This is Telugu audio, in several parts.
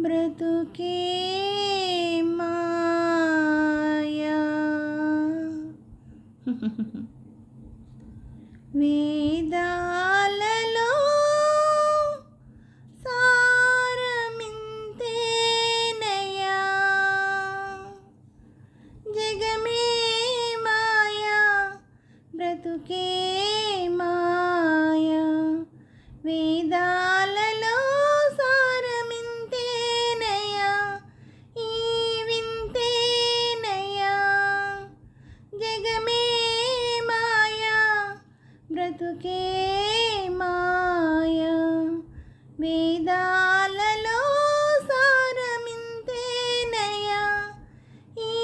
బ్రతుకే మాయా. వేదాలలో సారమింతేనయా. జగమే మాయా. బ్రతుకే మాయా. వేదా బ్రతుకే మాయ. వేదాలలో సారమింతేనయ్యా ఈ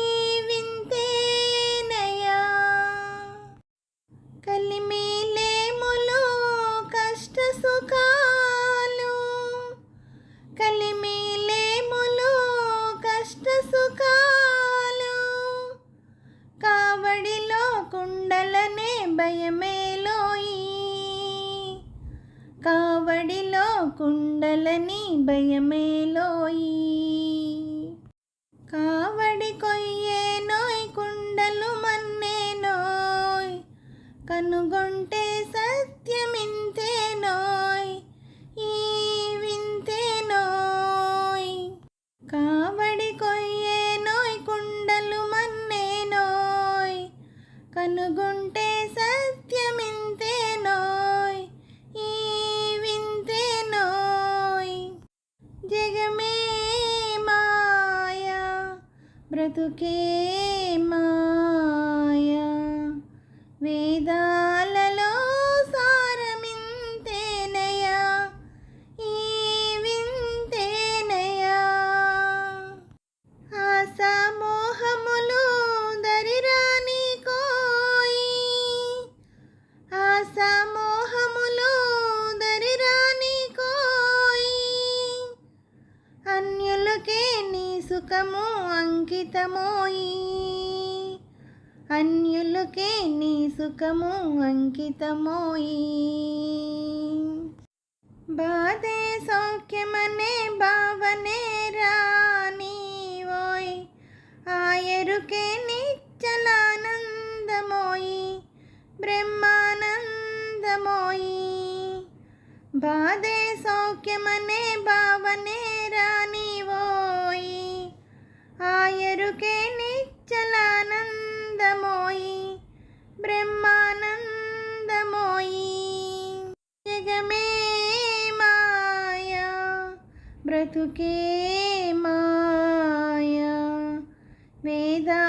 వింతేనయ్యా కలిమిలేములు కష్ట సుఖాలు. కలిమిలేములు కష్ట సుఖాలు. కావడిలో కుండలనే భయమేలోయి కావడిలో కుండలని భయమేలోయి. కావడి కొయ్యే నోయ్ కుండలు మన్నే నోయ్. కనుగొంటే సత్యమింతే నోయ్ ఈ వింతే నోయ్. కావడి కొయ్యే నోయ్ కుండలు మన్నే నోయ్. కనుగొంటే సత్యం బ్రతుకే మాయా సుఖము అంకితమోయి అన్యులకే నీ సుఖము అంకితమోయి. బాధే సౌఖ్యమనే భావనే రాని ఓయ్ ఆయరుకే నిచ్చలానందమోయి బ్రహ్మానందమోయి. బాధే సౌఖ్యమనే భావనే ఆయరుకే నిచ్చలానందమోయి బ్రహ్మానందమోయి. జగమే మాయా బ్రతుకే మాయా. వేదా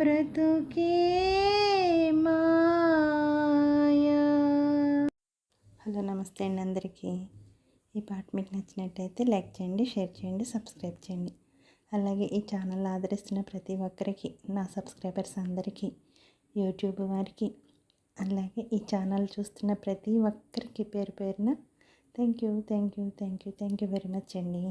బ్రతుకే మాయా. హలో నమస్తే అండి అందరికీ. ఈ పాట మీకు నచ్చినట్టయితే లైక్ చేయండి షేర్ చేయండి సబ్స్క్రైబ్ చేయండి. అలాగే ఈ ఛానల్ ఆదరిస్తున్న ప్రతి ఒక్కరికి నా సబ్స్క్రైబర్స్ అందరికీ యూట్యూబ్ వారికి అలాగే ఈ ఛానల్ చూస్తున్న ప్రతి ఒక్కరికి పేరు పేరున thank you thank you thank you thank you very much అండి.